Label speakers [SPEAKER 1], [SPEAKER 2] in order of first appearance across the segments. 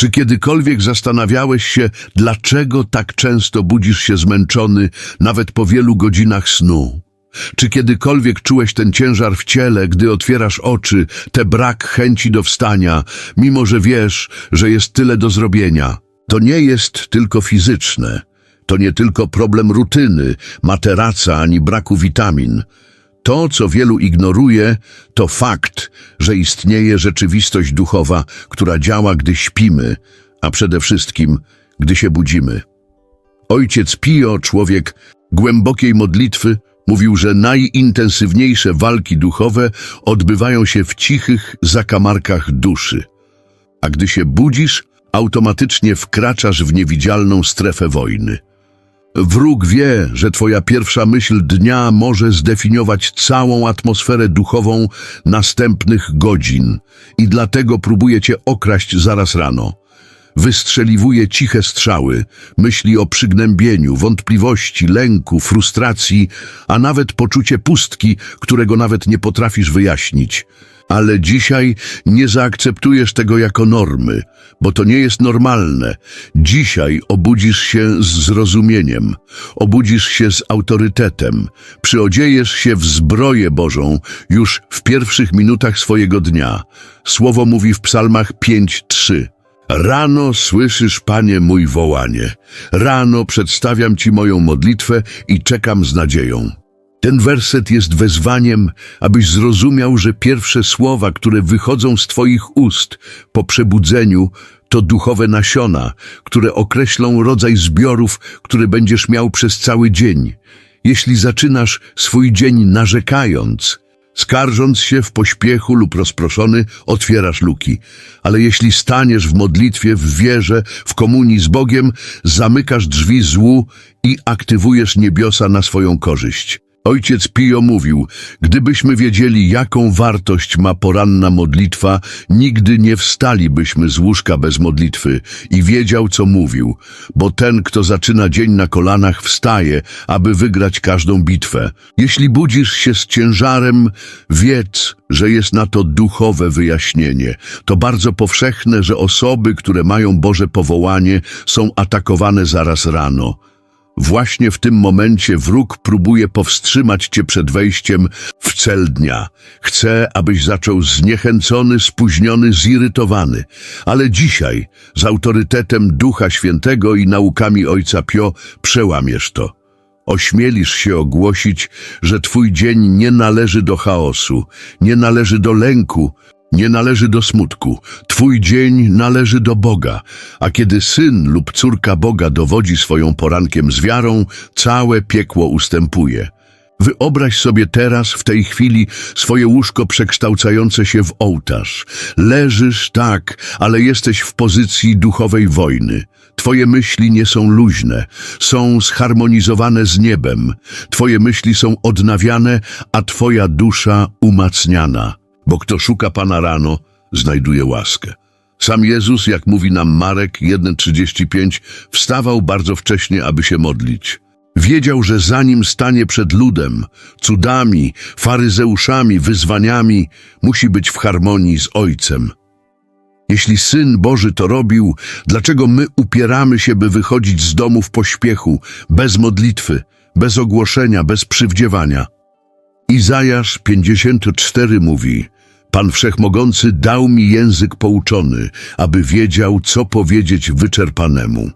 [SPEAKER 1] Czy kiedykolwiek zastanawiałeś się, dlaczego tak często budzisz się zmęczony, nawet po wielu godzinach snu? Czy kiedykolwiek czułeś ten ciężar w ciele, gdy otwierasz oczy, te brak chęci do wstania, mimo że wiesz, że jest tyle do zrobienia? To nie jest tylko fizyczne. To nie tylko problem rutyny, materaca ani braku witamin. To, co wielu ignoruje, to fakt, że istnieje rzeczywistość duchowa, która działa, gdy śpimy, a przede wszystkim, gdy się budzimy. Ojciec Pio, człowiek głębokiej modlitwy, mówił, że najintensywniejsze walki duchowe odbywają się w cichych zakamarkach duszy. A gdy się budzisz, automatycznie wkraczasz w niewidzialną strefę wojny. Wróg wie, że twoja pierwsza myśl dnia może zdefiniować całą atmosferę duchową następnych godzin i dlatego próbuje cię okraść zaraz rano. Wystrzeliwuje ciche strzały, myśli o przygnębieniu, wątpliwości, lęku, frustracji, a nawet poczucie pustki, którego nawet nie potrafisz wyjaśnić. Ale dzisiaj nie zaakceptujesz tego jako normy, bo to nie jest normalne. Dzisiaj obudzisz się z zrozumieniem, obudzisz się z autorytetem, przyodziejesz się w zbroję Bożą już w pierwszych minutach swojego dnia. Słowo mówi w psalmach 5.3. Rano słyszysz, Panie, mój wołanie. Rano przedstawiam Ci moją modlitwę i czekam z nadzieją. Ten werset jest wezwaniem, abyś zrozumiał, że pierwsze słowa, które wychodzą z Twoich ust po przebudzeniu, to duchowe nasiona, które określą rodzaj zbiorów, które będziesz miał przez cały dzień. Jeśli zaczynasz swój dzień narzekając, Skarżąc się w pośpiechu lub rozproszony, otwierasz luki. Ale jeśli staniesz w modlitwie, w wierze, w komunii z Bogiem, zamykasz drzwi złu i aktywujesz niebiosa na swoją korzyść. Ojciec Pio mówił, gdybyśmy wiedzieli, jaką wartość ma poranna modlitwa, nigdy nie wstalibyśmy z łóżka bez modlitwy i wiedział, co mówił, bo ten, kto zaczyna dzień na kolanach, wstaje, aby wygrać każdą bitwę. Jeśli budzisz się z ciężarem, wiedz, że jest na to duchowe wyjaśnienie. To bardzo powszechne, że osoby, które mają Boże powołanie, są atakowane zaraz rano. Właśnie w tym momencie wróg próbuje powstrzymać cię przed wejściem w cel dnia. Chce, abyś zaczął zniechęcony, spóźniony, zirytowany. Ale dzisiaj, z autorytetem Ducha Świętego i naukami Ojca Pio, przełamiesz to. Ośmielisz się ogłosić, że twój dzień nie należy do chaosu, nie należy do lęku, nie należy do smutku. Twój dzień należy do Boga, a kiedy syn lub córka Boga dowodzi swoją porankiem z wiarą, całe piekło ustępuje. Wyobraź sobie teraz, w tej chwili, swoje łóżko przekształcające się w ołtarz. Leżysz tak, ale jesteś w pozycji duchowej wojny. Twoje myśli nie są luźne, są zharmonizowane z niebem. Twoje myśli są odnawiane, a Twoja dusza umacniana bo kto szuka Pana rano, znajduje łaskę. Sam Jezus, jak mówi nam Marek 1,35, wstawał bardzo wcześnie, aby się modlić. Wiedział, że zanim stanie przed ludem, cudami, faryzeuszami, wyzwaniami, musi być w harmonii z Ojcem. Jeśli Syn Boży to robił, dlaczego my upieramy się, by wychodzić z domu w pośpiechu, bez modlitwy, bez ogłoszenia, bez przywdziewania? Izajasz 54 mówi, Pan Wszechmogący dał mi język pouczony, aby wiedział, co powiedzieć wyczerpanemu.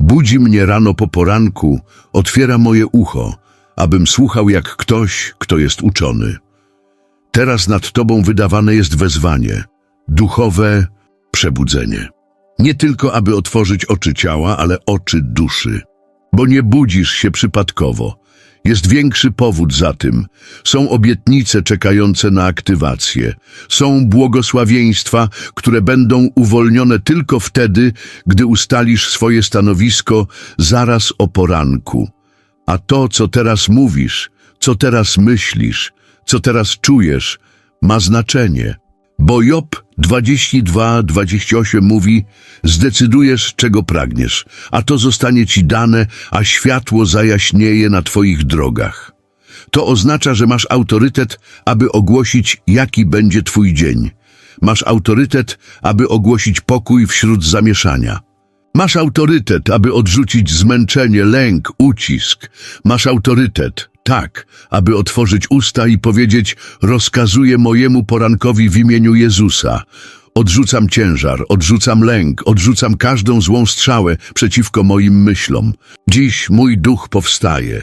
[SPEAKER 1] Budzi mnie rano po poranku, otwiera moje ucho, abym słuchał jak ktoś, kto jest uczony. Teraz nad Tobą wydawane jest wezwanie, duchowe przebudzenie. Nie tylko, aby otworzyć oczy ciała, ale oczy duszy. Bo nie budzisz się przypadkowo. Jest większy powód za tym. Są obietnice czekające na aktywację. Są błogosławieństwa, które będą uwolnione tylko wtedy, gdy ustalisz swoje stanowisko zaraz o poranku. A to, co teraz mówisz, co teraz myślisz, co teraz czujesz, ma znaczenie. Bo Job 22-28 mówi, zdecydujesz, czego pragniesz, a to zostanie ci dane, a światło zajaśnieje na twoich drogach. To oznacza, że masz autorytet, aby ogłosić, jaki będzie twój dzień. Masz autorytet, aby ogłosić pokój wśród zamieszania. Masz autorytet, aby odrzucić zmęczenie, lęk, ucisk. Masz autorytet, tak, aby otworzyć usta i powiedzieć: Rozkazuję mojemu porankowi w imieniu Jezusa. Odrzucam ciężar, odrzucam lęk, odrzucam każdą złą strzałę przeciwko moim myślom. Dziś mój duch powstaje.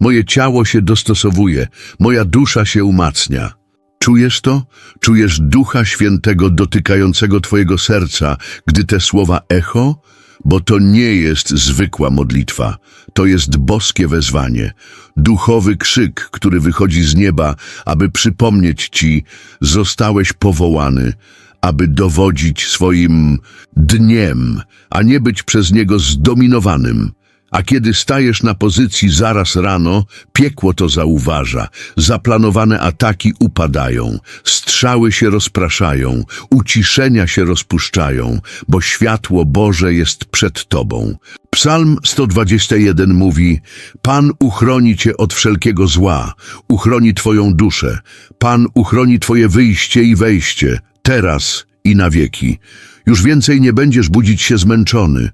[SPEAKER 1] Moje ciało się dostosowuje, moja dusza się umacnia. Czujesz to? Czujesz Ducha Świętego dotykającego Twojego serca, gdy te słowa echo? Bo to nie jest zwykła modlitwa, to jest boskie wezwanie, duchowy krzyk, który wychodzi z nieba, aby przypomnieć Ci, zostałeś powołany, aby dowodzić swoim dniem, a nie być przez niego zdominowanym. A kiedy stajesz na pozycji zaraz rano, piekło to zauważa, zaplanowane ataki upadają, strzały się rozpraszają, uciszenia się rozpuszczają, bo światło Boże jest przed tobą. Psalm 121 mówi, Pan uchroni cię od wszelkiego zła, uchroni twoją duszę, Pan uchroni twoje wyjście i wejście, teraz i na wieki. Już więcej nie będziesz budzić się zmęczony,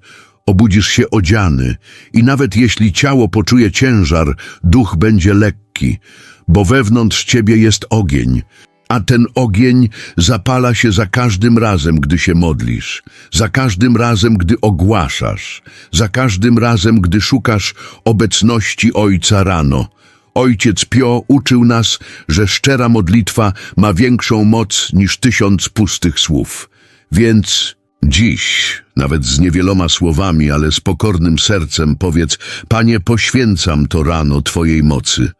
[SPEAKER 1] obudzisz się odziany i nawet jeśli ciało poczuje ciężar, duch będzie lekki, bo wewnątrz ciebie jest ogień, a ten ogień zapala się za każdym razem, gdy się modlisz, za każdym razem, gdy ogłaszasz, za każdym razem, gdy szukasz obecności Ojca rano. Ojciec Pio uczył nas, że szczera modlitwa ma większą moc niż tysiąc pustych słów. Więc dziś, nawet z niewieloma słowami, ale z pokornym sercem powiedz, Panie, poświęcam to rano Twojej mocy.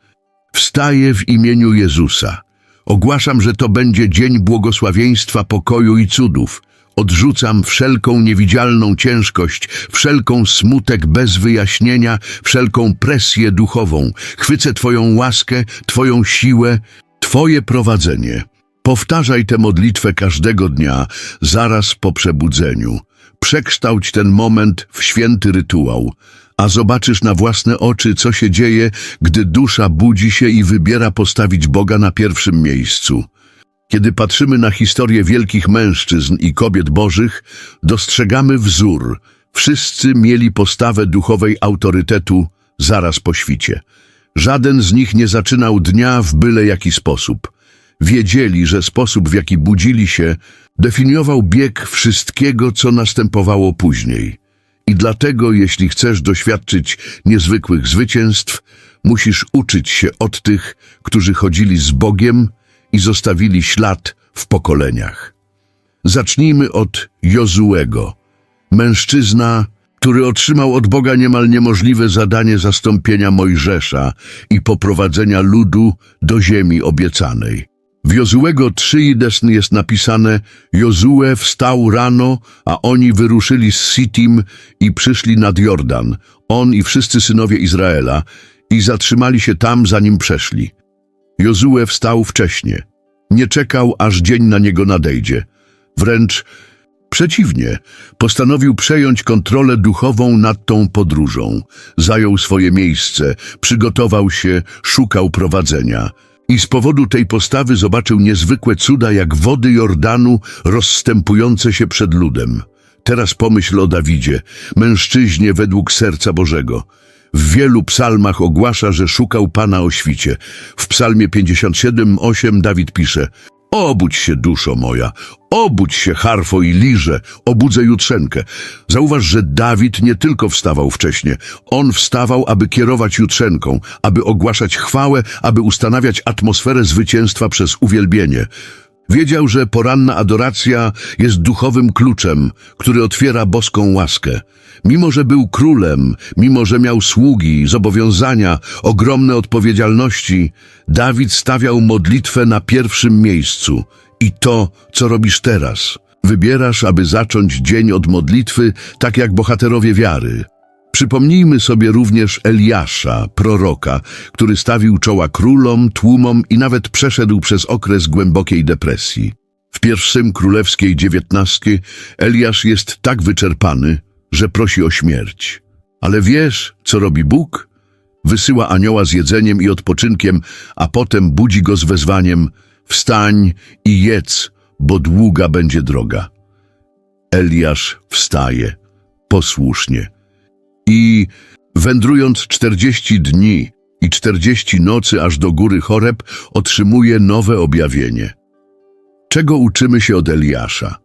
[SPEAKER 1] Wstaję w imieniu Jezusa. Ogłaszam, że to będzie dzień błogosławieństwa, pokoju i cudów. Odrzucam wszelką niewidzialną ciężkość, wszelką smutek bez wyjaśnienia, wszelką presję duchową. Chwycę Twoją łaskę, Twoją siłę, Twoje prowadzenie. Powtarzaj tę modlitwę każdego dnia, zaraz po przebudzeniu. Przekształć ten moment w święty rytuał, a zobaczysz na własne oczy, co się dzieje, gdy dusza budzi się i wybiera postawić Boga na pierwszym miejscu. Kiedy patrzymy na historię wielkich mężczyzn i kobiet bożych, dostrzegamy wzór. Wszyscy mieli postawę duchowej autorytetu zaraz po świcie. Żaden z nich nie zaczynał dnia w byle jaki sposób. Wiedzieli, że sposób, w jaki budzili się, definiował bieg wszystkiego, co następowało później. I dlatego, jeśli chcesz doświadczyć niezwykłych zwycięstw, musisz uczyć się od tych, którzy chodzili z Bogiem i zostawili ślad w pokoleniach. Zacznijmy od Jozuego, mężczyzna, który otrzymał od Boga niemal niemożliwe zadanie zastąpienia Mojżesza i poprowadzenia ludu do ziemi obiecanej. W Jozuego 3.1 jest napisane Jozue wstał rano, a oni wyruszyli z Sittim i przyszli nad Jordan, on i wszyscy synowie Izraela, i zatrzymali się tam, zanim przeszli. Jozue wstał wcześnie. Nie czekał, aż dzień na niego nadejdzie. Wręcz przeciwnie, postanowił przejąć kontrolę duchową nad tą podróżą. Zajął swoje miejsce, przygotował się, szukał prowadzenia. I z powodu tej postawy zobaczył niezwykłe cuda jak wody Jordanu rozstępujące się przed ludem. Teraz pomyśl o Dawidzie, mężczyźnie według serca Bożego. W wielu psalmach ogłasza, że szukał Pana o świcie. W psalmie 57:8 Dawid pisze Obudź się, duszo moja, obudź się, harfo i lirze, obudzę jutrzenkę. Zauważ, że Dawid nie tylko wstawał wcześnie, on wstawał, aby kierować jutrzenką, aby ogłaszać chwałę, aby ustanawiać atmosferę zwycięstwa przez uwielbienie. Wiedział, że poranna adoracja jest duchowym kluczem, który otwiera boską łaskę. Mimo, że był królem, mimo, że miał sługi, zobowiązania, ogromne odpowiedzialności, Dawid stawiał modlitwę na pierwszym miejscu. I to, co robisz teraz. Wybierasz, aby zacząć dzień od modlitwy, tak jak bohaterowie wiary. Przypomnijmy sobie również Eliasza, proroka, który stawił czoła królom, tłumom i nawet przeszedł przez okres głębokiej depresji. W pierwszym królewskiej dziewiętnastki Eliasz jest tak wyczerpany, że prosi o śmierć. Ale wiesz, co robi Bóg? Wysyła anioła z jedzeniem i odpoczynkiem, a potem budzi go z wezwaniem Wstań i jedz, bo długa będzie droga. Eliasz wstaje, posłusznie. I wędrując czterdzieści dni i czterdzieści nocy aż do góry Choreb, otrzymuje nowe objawienie. Czego uczymy się od Eliasza?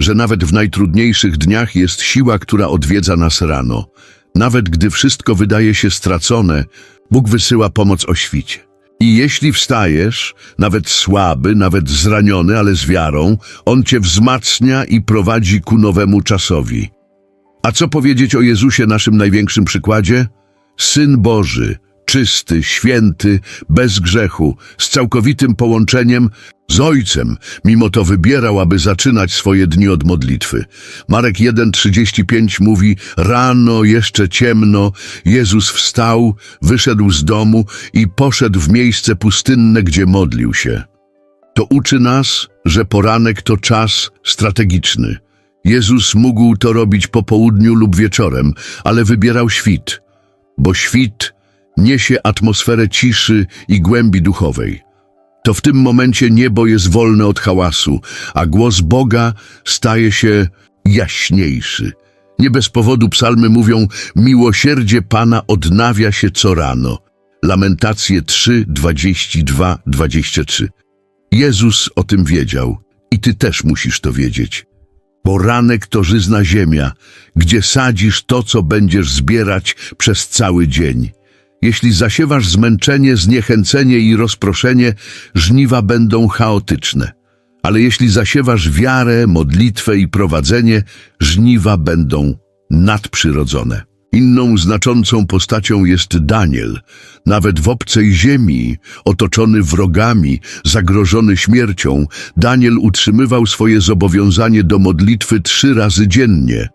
[SPEAKER 1] Że nawet w najtrudniejszych dniach jest siła, która odwiedza nas rano. Nawet gdy wszystko wydaje się stracone, Bóg wysyła pomoc o świcie. I jeśli wstajesz, nawet słaby, nawet zraniony, ale z wiarą, On cię wzmacnia i prowadzi ku nowemu czasowi. A co powiedzieć o Jezusie, naszym największym przykładzie? Syn Boży, czysty, święty, bez grzechu, z całkowitym połączeniem z Ojcem, mimo to wybierał, aby zaczynać swoje dni od modlitwy. Marek 1,35 mówi, rano, jeszcze ciemno, Jezus wstał, wyszedł z domu i poszedł w miejsce pustynne, gdzie modlił się. To uczy nas, że poranek to czas strategiczny. Jezus mógł to robić po południu lub wieczorem, ale wybierał świt, bo świt niesie atmosferę ciszy i głębi duchowej. To w tym momencie niebo jest wolne od hałasu, a głos Boga staje się jaśniejszy. Nie bez powodu psalmy mówią, miłosierdzie Pana odnawia się co rano. Lamentacje 3, 22, 23. Jezus o tym wiedział i ty też musisz to wiedzieć. Poranek to żyzna ziemia, gdzie sadzisz to, co będziesz zbierać przez cały dzień. Jeśli zasiewasz zmęczenie, zniechęcenie i rozproszenie, żniwa będą chaotyczne. Ale jeśli zasiewasz wiarę, modlitwę i prowadzenie, żniwa będą nadprzyrodzone. Inną znaczącą postacią jest Daniel. Nawet w obcej ziemi, otoczony wrogami, zagrożony śmiercią, Daniel utrzymywał swoje zobowiązanie do modlitwy trzy razy dziennie,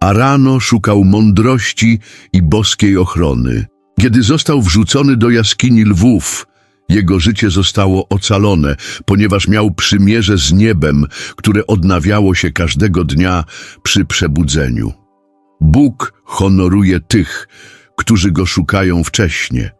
[SPEAKER 1] a rano szukał mądrości i boskiej ochrony. Kiedy został wrzucony do jaskini lwów, jego życie zostało ocalone, ponieważ miał przymierze z niebem, które odnawiało się każdego dnia przy przebudzeniu. Bóg honoruje tych, którzy go szukają wcześnie.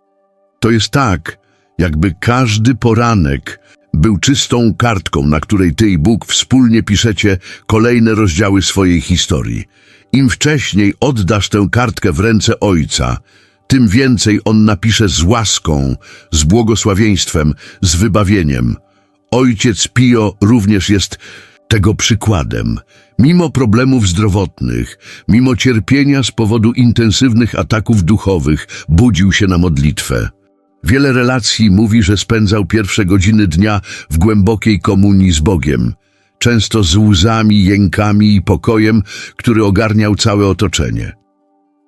[SPEAKER 1] To jest tak, jakby każdy poranek był czystą kartką, na której ty i Bóg wspólnie piszecie kolejne rozdziały swojej historii. Im wcześniej oddasz tę kartkę w ręce Ojca, tym więcej On napisze z łaską, z błogosławieństwem, z wybawieniem. Ojciec Pio również jest tego przykładem. Mimo problemów zdrowotnych, mimo cierpienia z powodu intensywnych ataków duchowych, budził się na modlitwę. Wiele relacji mówi, że spędzał pierwsze godziny dnia w głębokiej komunii z Bogiem, często z łzami, jękami i pokojem, który ogarniał całe otoczenie.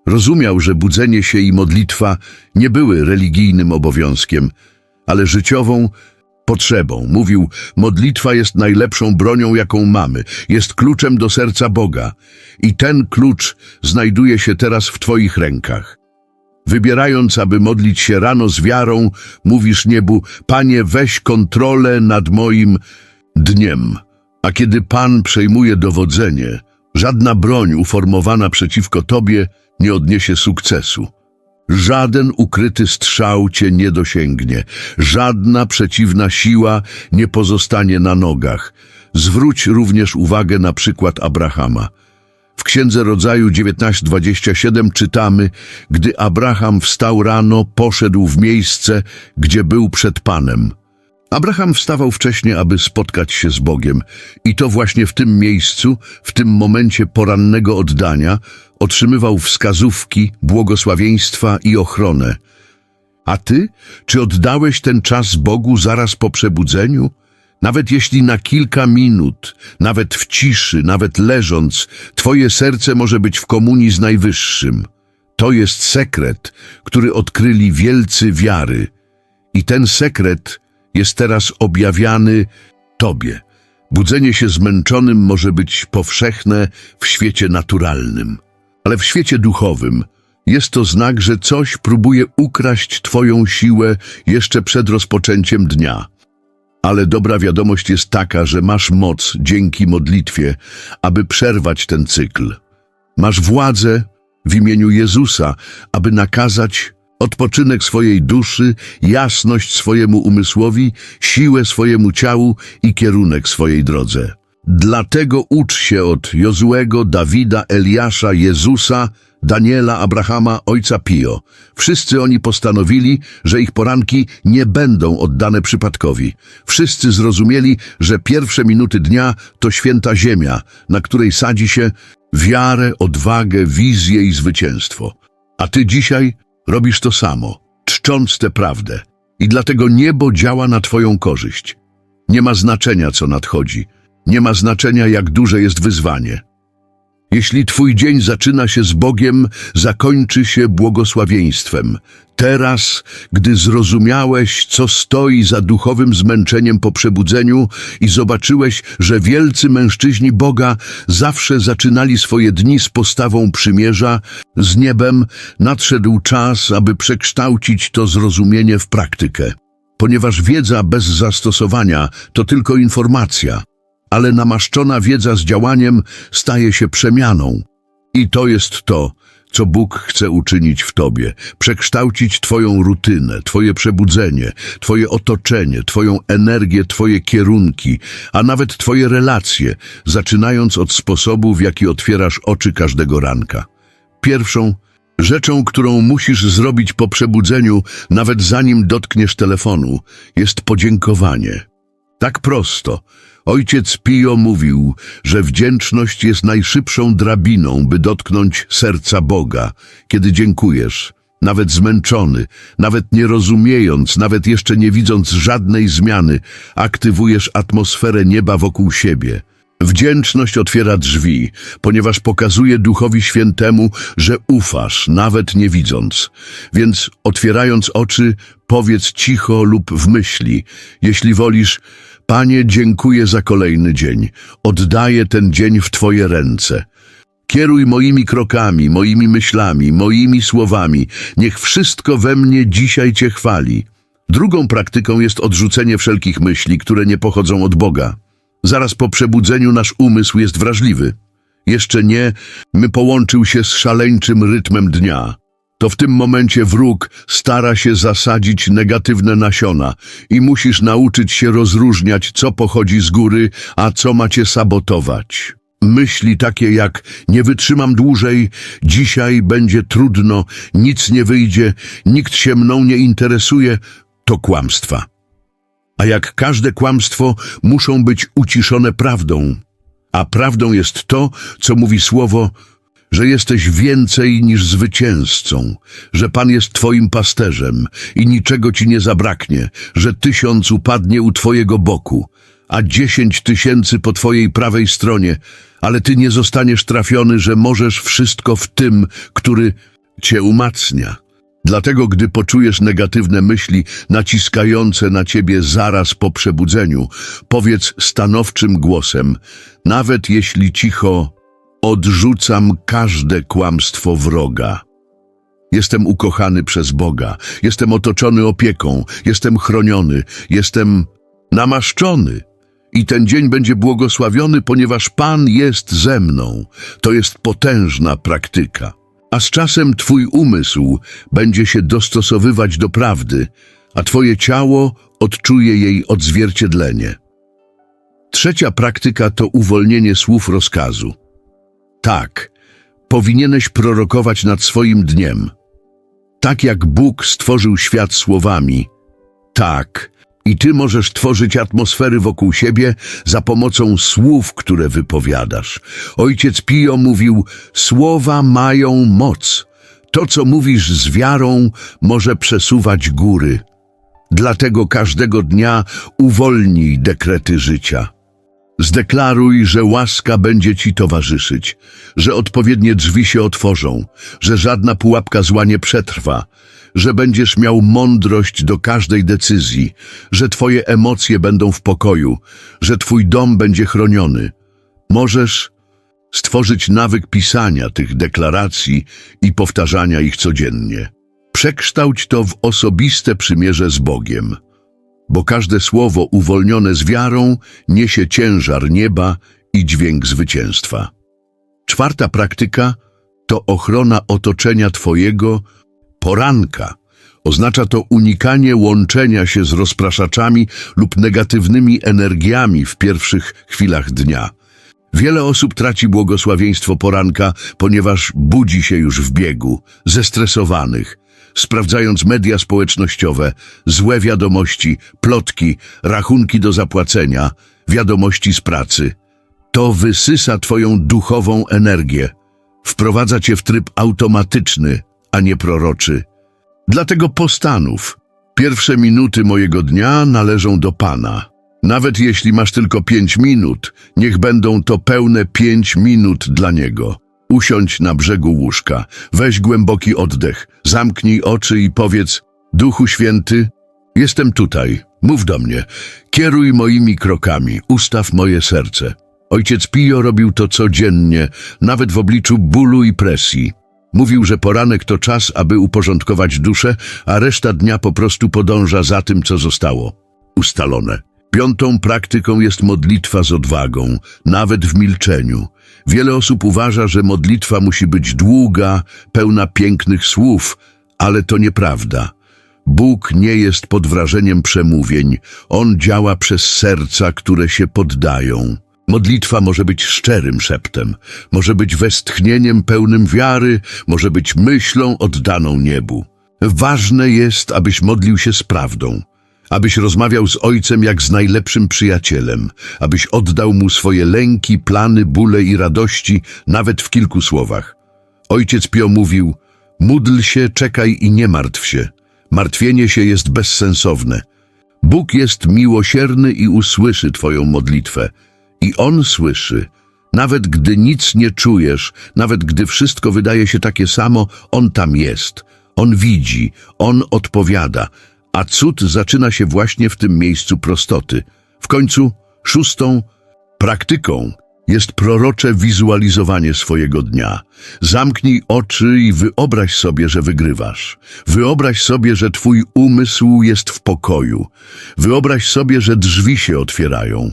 [SPEAKER 1] Rozumiał, że budzenie się i modlitwa nie były religijnym obowiązkiem, ale życiową potrzebą. Mówił, modlitwa jest najlepszą bronią, jaką mamy, jest kluczem do serca Boga i ten klucz znajduje się teraz w Twoich rękach. Wybierając, aby modlić się rano z wiarą, mówisz niebu, Panie, weź kontrolę nad moim dniem. A kiedy Pan przejmuje dowodzenie, żadna broń uformowana przeciwko Tobie nie odniesie sukcesu. Żaden ukryty strzał cię nie dosięgnie, żadna przeciwna siła nie pozostanie na nogach. Zwróć również uwagę na przykład Abrahama. W Księdze Rodzaju 19:27 czytamy: Gdy Abraham wstał rano, poszedł w miejsce, gdzie był przed Panem. Abraham wstawał wcześnie, aby spotkać się z Bogiem i to właśnie w tym miejscu, w tym momencie porannego oddania, otrzymywał wskazówki, błogosławieństwa i ochronę. A ty, czy oddałeś ten czas Bogu zaraz po przebudzeniu? Nawet jeśli na kilka minut, nawet w ciszy, nawet leżąc, twoje serce może być w komunii z Najwyższym. To jest sekret, który odkryli wielcy wiary. I ten sekret jest teraz objawiany Tobie. Budzenie się zmęczonym może być powszechne w świecie naturalnym, ale w świecie duchowym jest to znak, że coś próbuje ukraść Twoją siłę jeszcze przed rozpoczęciem dnia. Ale dobra wiadomość jest taka, że masz moc dzięki modlitwie, aby przerwać ten cykl. Masz władzę w imieniu Jezusa, aby nakazać odpoczynek swojej duszy, jasność swojemu umysłowi, siłę swojemu ciału i kierunek swojej drodze. Dlatego ucz się od Jozuego, Dawida, Eliasza, Jezusa, Daniela, Abrahama, ojca Pio. Wszyscy oni postanowili, że ich poranki nie będą oddane przypadkowi. Wszyscy zrozumieli, że pierwsze minuty dnia to święta ziemia, na której sadzi się wiarę, odwagę, wizję i zwycięstwo. A ty dzisiaj robisz to samo, czcząc tę prawdę. I dlatego niebo działa na twoją korzyść. Nie ma znaczenia, co nadchodzi. Nie ma znaczenia, jak duże jest wyzwanie. Jeśli twój dzień zaczyna się z Bogiem, zakończy się błogosławieństwem. Teraz, gdy zrozumiałeś, co stoi za duchowym zmęczeniem po przebudzeniu i zobaczyłeś, że wielcy mężczyźni Boga zawsze zaczynali swoje dni z postawą przymierza, z niebem nadszedł czas, aby przekształcić to zrozumienie w praktykę. Ponieważ wiedza bez zastosowania to tylko informacja, ale namaszczona wiedza z działaniem staje się przemianą. I to jest to, co Bóg chce uczynić w Tobie. Przekształcić Twoją rutynę, Twoje przebudzenie, Twoje otoczenie, Twoją energię, Twoje kierunki, a nawet Twoje relacje, zaczynając od sposobu, w jaki otwierasz oczy każdego ranka. Pierwszą rzeczą, którą musisz zrobić po przebudzeniu, nawet zanim dotkniesz telefonu, jest podziękowanie. Tak prosto. Ojciec Pio mówił, że wdzięczność jest najszybszą drabiną, by dotknąć serca Boga. Kiedy dziękujesz, nawet zmęczony, nawet nie rozumiejąc, nawet jeszcze nie widząc żadnej zmiany, aktywujesz atmosferę nieba wokół siebie. Wdzięczność otwiera drzwi, ponieważ pokazuje Duchowi Świętemu, że ufasz, nawet nie widząc. Więc otwierając oczy, powiedz cicho lub w myśli. Jeśli wolisz, Panie, dziękuję za kolejny dzień. Oddaję ten dzień w Twoje ręce. Kieruj moimi krokami, moimi myślami, moimi słowami. Niech wszystko we mnie dzisiaj Cię chwali. Drugą praktyką jest odrzucenie wszelkich myśli, które nie pochodzą od Boga. Zaraz po przebudzeniu nasz umysł jest wrażliwy. Jeszcze nie, my połączył się z szaleńczym rytmem dnia. To w tym momencie wróg stara się zasadzić negatywne nasiona i musisz nauczyć się rozróżniać, co pochodzi z góry, a co macie sabotować. Myśli takie jak nie wytrzymam dłużej, dzisiaj będzie trudno, nic nie wyjdzie, nikt się mną nie interesuje, to kłamstwa. A jak każde kłamstwo, muszą być uciszone prawdą. A prawdą jest to, co mówi słowo, że jesteś więcej niż zwycięzcą, że Pan jest Twoim pasterzem i niczego Ci nie zabraknie, że tysiąc upadnie u Twojego boku, a dziesięć tysięcy po Twojej prawej stronie, ale Ty nie zostaniesz trafiony, że możesz wszystko w tym, który Cię umacnia. Dlatego, gdy poczujesz negatywne myśli naciskające na ciebie zaraz po przebudzeniu, powiedz stanowczym głosem, nawet jeśli cicho, odrzucam każde kłamstwo wroga. Jestem ukochany przez Boga, jestem otoczony opieką, jestem chroniony, jestem namaszczony. I ten dzień będzie błogosławiony, ponieważ Pan jest ze mną. To jest potężna praktyka. A z czasem Twój umysł będzie się dostosowywać do prawdy, a Twoje ciało odczuje jej odzwierciedlenie. Trzecia praktyka to uwolnienie słów rozkazu. Tak, powinieneś prorokować nad swoim dniem. Tak jak Bóg stworzył świat słowami. Tak, i ty możesz tworzyć atmosfery wokół siebie za pomocą słów, które wypowiadasz. Ojciec Pio mówił, słowa mają moc. To, co mówisz z wiarą, może przesuwać góry. Dlatego każdego dnia uwolnij dekrety życia. Zdeklaruj, że łaska będzie ci towarzyszyć, że odpowiednie drzwi się otworzą, że żadna pułapka zła nie przetrwa, że będziesz miał mądrość do każdej decyzji, że twoje emocje będą w pokoju, że twój dom będzie chroniony. Możesz stworzyć nawyk pisania tych deklaracji i powtarzania ich codziennie. Przekształć to w osobiste przymierze z Bogiem bo każde słowo uwolnione z wiarą niesie ciężar nieba i dźwięk zwycięstwa. Czwarta praktyka to ochrona otoczenia Twojego poranka. Oznacza to unikanie łączenia się z rozpraszaczami lub negatywnymi energiami w pierwszych chwilach dnia. Wiele osób traci błogosławieństwo poranka, ponieważ budzi się już w biegu, zestresowanych, sprawdzając media społecznościowe, złe wiadomości, plotki, rachunki do zapłacenia, wiadomości z pracy. To wysysa twoją duchową energię, wprowadza cię w tryb automatyczny, a nie proroczy. Dlatego postanów. Pierwsze minuty mojego dnia należą do Pana. Nawet jeśli masz tylko pięć minut, niech będą to pełne pięć minut dla Niego. Usiądź na brzegu łóżka, weź głęboki oddech, zamknij oczy i powiedz: Duchu Święty, jestem tutaj, mów do mnie, kieruj moimi krokami, ustaw moje serce. Ojciec Pio robił to codziennie, nawet w obliczu bólu i presji. Mówił, że poranek to czas, aby uporządkować duszę, a reszta dnia po prostu podąża za tym, co zostało ustalone. Piątą praktyką jest modlitwa z odwagą, nawet w milczeniu. Wiele osób uważa, że modlitwa musi być długa, pełna pięknych słów, ale to nieprawda. Bóg nie jest pod wrażeniem przemówień, On działa przez serca, które się poddają. Modlitwa może być szczerym szeptem, może być westchnieniem pełnym wiary, może być myślą oddaną niebu. Ważne jest, abyś modlił się z prawdą, abyś rozmawiał z Ojcem jak z najlepszym przyjacielem, abyś oddał Mu swoje lęki, plany, bóle i radości, nawet w kilku słowach. Ojciec Pio mówił, módl się, czekaj i nie martw się. Martwienie się jest bezsensowne. Bóg jest miłosierny i usłyszy Twoją modlitwę. I On słyszy. Nawet gdy nic nie czujesz, nawet gdy wszystko wydaje się takie samo, On tam jest. On widzi, On odpowiada. A cud zaczyna się właśnie w tym miejscu prostoty. W końcu szóstą praktyką jest prorocze wizualizowanie swojego dnia. Zamknij oczy i wyobraź sobie, że wygrywasz. Wyobraź sobie, że twój umysł jest w pokoju. Wyobraź sobie, że drzwi się otwierają.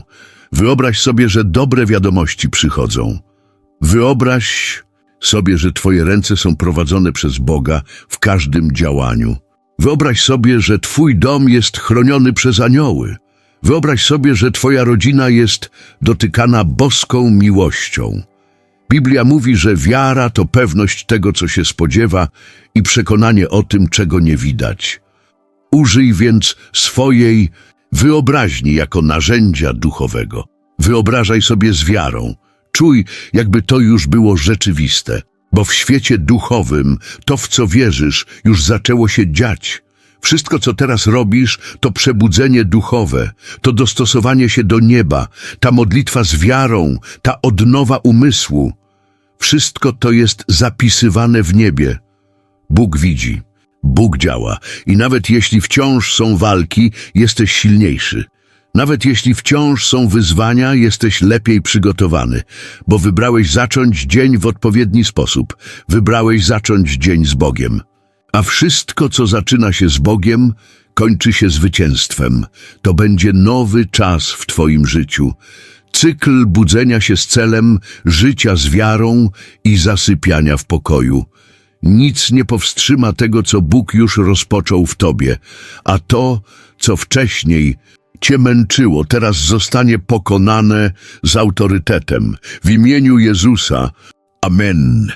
[SPEAKER 1] Wyobraź sobie, że dobre wiadomości przychodzą. Wyobraź sobie, że twoje ręce są prowadzone przez Boga w każdym działaniu. Wyobraź sobie, że twój dom jest chroniony przez anioły. Wyobraź sobie, że twoja rodzina jest dotykana boską miłością. Biblia mówi, że wiara to pewność tego, co się spodziewa i przekonanie o tym, czego nie widać. Użyj więc swojej wyobraźni jako narzędzia duchowego. Wyobrażaj sobie z wiarą. Czuj, jakby to już było rzeczywiste, bo w świecie duchowym to, w co wierzysz, już zaczęło się dziać. Wszystko, co teraz robisz, to przebudzenie duchowe, to dostosowanie się do nieba, ta modlitwa z wiarą, ta odnowa umysłu. Wszystko to jest zapisywane w niebie. Bóg widzi, Bóg działa i nawet jeśli wciąż są walki, jesteś silniejszy. Nawet jeśli wciąż są wyzwania, jesteś lepiej przygotowany, bo wybrałeś zacząć dzień w odpowiedni sposób. Wybrałeś zacząć dzień z Bogiem. A wszystko, co zaczyna się z Bogiem, kończy się zwycięstwem. To będzie nowy czas w Twoim życiu. Cykl budzenia się z celem, życia z wiarą i zasypiania w pokoju. Nic nie powstrzyma tego, co Bóg już rozpoczął w Tobie, a to, co wcześniej Cię męczyło, teraz zostanie pokonane z autorytetem. W imieniu Jezusa. Amen.